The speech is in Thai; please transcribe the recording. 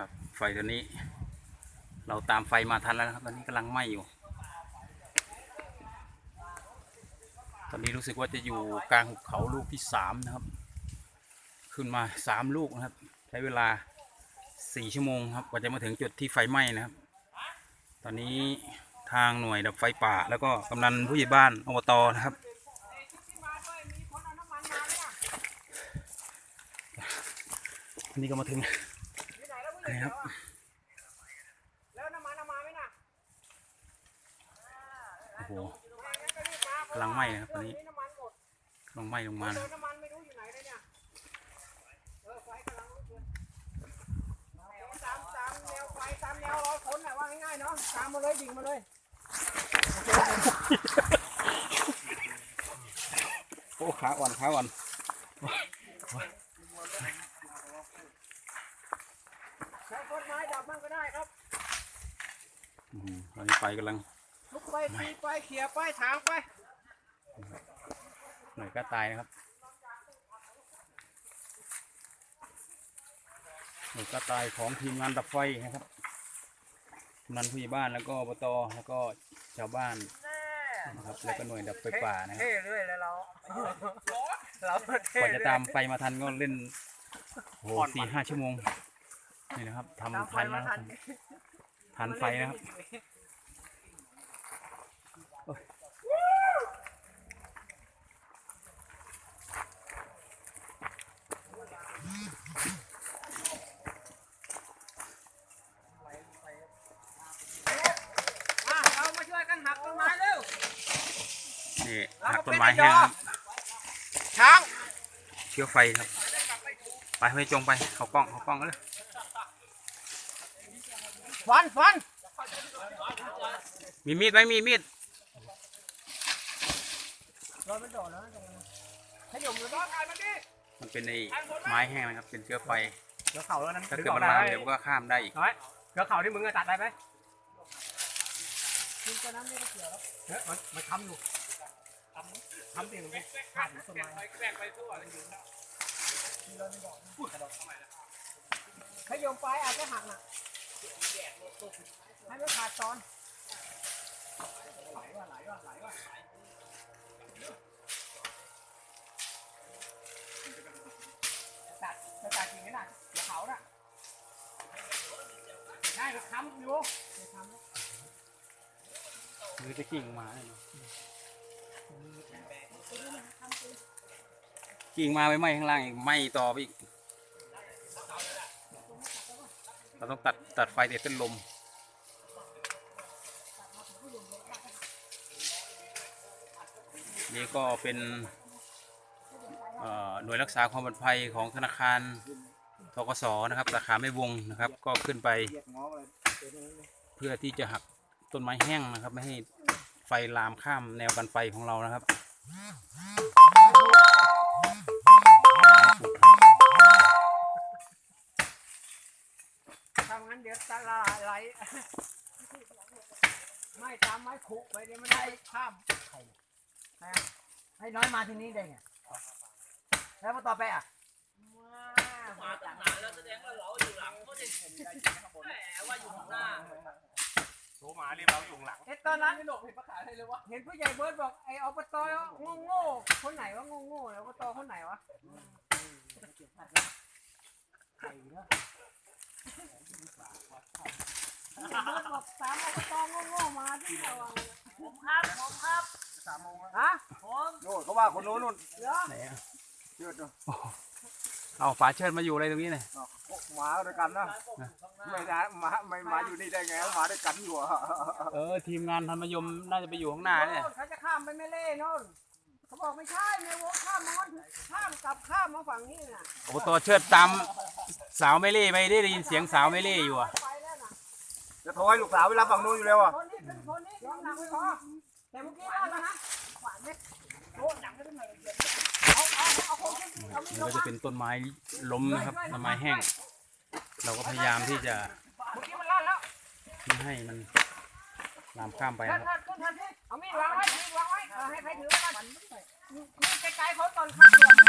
ครับ ไฟตัวนี้ เราตามไฟมาทันแล้วนะครับตอนนี้กำลังไหม้อยู่ ตอนนี้รู้สึกว่าจะอยู่กลางหุบเขาลูกที่สามนะครับ ขึ้นมาสามลูกนะครับ ใช้เวลาสี่ชั่วโมงครับกว่าจะมาถึงจุดที่ไฟไหม้นะครับ ตอนนี้ทางหน่วยดับไฟป่า แล้วก็กำนันผู้ใหญ่บ้านอบตนะครับนนี้ก็มาถึง นะครับแล้วน้ำมันน้ำมันไหมน่ะโอ้โหกำลังไหม้นะครับตอนนี้น้ำมันหมดกำลังไหม้ลงมาเจนะอน้ำมันไม่รู้อยู่ไหนเลยเนี่ยเออไฟกำลังลุกเลยตามตามแนวไฟตามแนวเราคนน่ะว่าง่ายๆเนาะตามมาเลยดิ่งมาเลยโอ้ขาอ่อนขาอ่อน ใช้ต้นไม้ดับมันก็ได้ครับอืมตอนนี้ไฟกำลังลุกไปตีไปเขี่ยไปถางไปหน่วยกล้าตายนะครับหน่วยกล้าตายของทีมงานดับไฟนะครับกำนันผู้ใหญ่บ้านแล้วก็อบตแล้วก็ชาวบ้านนะครับแล้วก็หน่วยดับไฟป่านะครับเท่เรื่อยเลยเราเรากว่าจะตามไฟมาทันก็เล่นโหสี่ห้าชั่วโมง นี่นะครับทำทันนะครับทันไฟนะครับอะเรามาช่วยกันหักต้นไม้เร็วนี่หักต้นไม้แห้งครับช้างเชื้อไฟครับ ไปไปจงไป เขากล้อง เขากล้องเลย ฟันฟันมีมีดไหมมีมีดรอยมันโดดแล้วตรงนั้นขยมเลยบ้างมันดิมันเป็นในไม้แห้งนะครับ เป็นเชื้อไฟเดี๋ยวเข่าแล้วนั้นถ้าเกิดมันลามเดี๋ยวมันก็ข้ามได้อีกน้อยเดี๋ยวเข่าที่มึงอะตัดได้ไหมคุณจะน้ำไม่ได้เกี่ยวครับเฮ้ยมันมันทำอยู่ทำเตียงเลยขาดอยู่ต้นไม้ขยมไปอาจจะหักน่ะ ให้มันขาดตอนตัดจะตัดจริงไหมน่ะเดี๋ยวเขาน่ะได้ไปค้ำอยู่ไปค้ำหรือจะกิ่งมาเนี่ยเนอะกิ่งมาไปไหมข้างล่างอีกไหมต่อไปอีก เราต้องตัดตัดไฟเด็ดเส้นลม นี่ก็เป็นหน่วยรักษาความปลอดภัยของธนาคารทกสนะครับสาขาไม่วงนะครับ ก็ขึ้นไป เพื่อที่จะหักต้นไม้แห้งนะครับ ไม่ให้ไฟลามข้ามแนวกันไฟของเรานะครับ งั้นเดี๋ยวตลาดไหลไม่ตามไม้ขุไปเดี๋ยวมันได้ข้ามให้น้อยมาที่นี่ได้ไงแล้วมาต่อไปอะมาตั้งนานแล้วแสดงว่าเราอยู่หลังเขาดิแหมว่าอยู่ข้างหน้าโทรมาเรียกเราอยู่ข้างหลังเอ๊ะตอนนั้นเห็นประกาศให้เลยว่าเห็นผู้ใหญ่เบิร์ดบอกไอ้อบตโง่โง่ๆคนไหนวะโง่โง่ๆอบตคนไหนวะบ อกสามอบตโง่โง่ๆมาที่เราอะผมครับผมครับฮะผมโน่นเขาว่าคนโน้นนู่นเหรอไหนอะเชื่อดูเอาฝาเชิดมาอยู่อะไรตรงนี้เนี่ยหมาด้วยกันนะไม่ได้หมาไม่หมาอยู่นี่ได้ไงหมาด้วยกันอยู่อะเออทีมงานธรรมยมน่าจะไปอยู่ข้างหน้าเนี่ยโน่นเขาจะข้ามไปไม่เล่โน่นเขาบอกไม่ใช่ไม่วกข้ามมาวันข้ามกลับข้ามมาฝั่งนี้น่ะอบตเชิดตามสาวไม่เล่ไปได้ยินเสียงสาวไม่เล่อยู่อะไปแล้วน่ะ จะโทรให้ลูกสาวไปรับฝั่งนู้นอยู่แล้วอะคนนี้เป็นคนนี้น้ำหนักไม่พอแต่เมื่อกี้ได้แล้วนะขวานไม่โอ้หนักไม่ได้ไหนเอาเอาเอาคนขึ้นเอามีนี่ดก็จะเป็นต้นไม้ล้มนะครับต้นไม้แห้ง เราก็พยายามที่จะเมื่อกี้มันลั่นแล้วไม่ให้มันลามข้ามไปนะครับทันขึ้นทันที่เอามีดวางไว้มีดวางไว้ให้ใครถือไว้กันไกลๆเขาตอนข้าม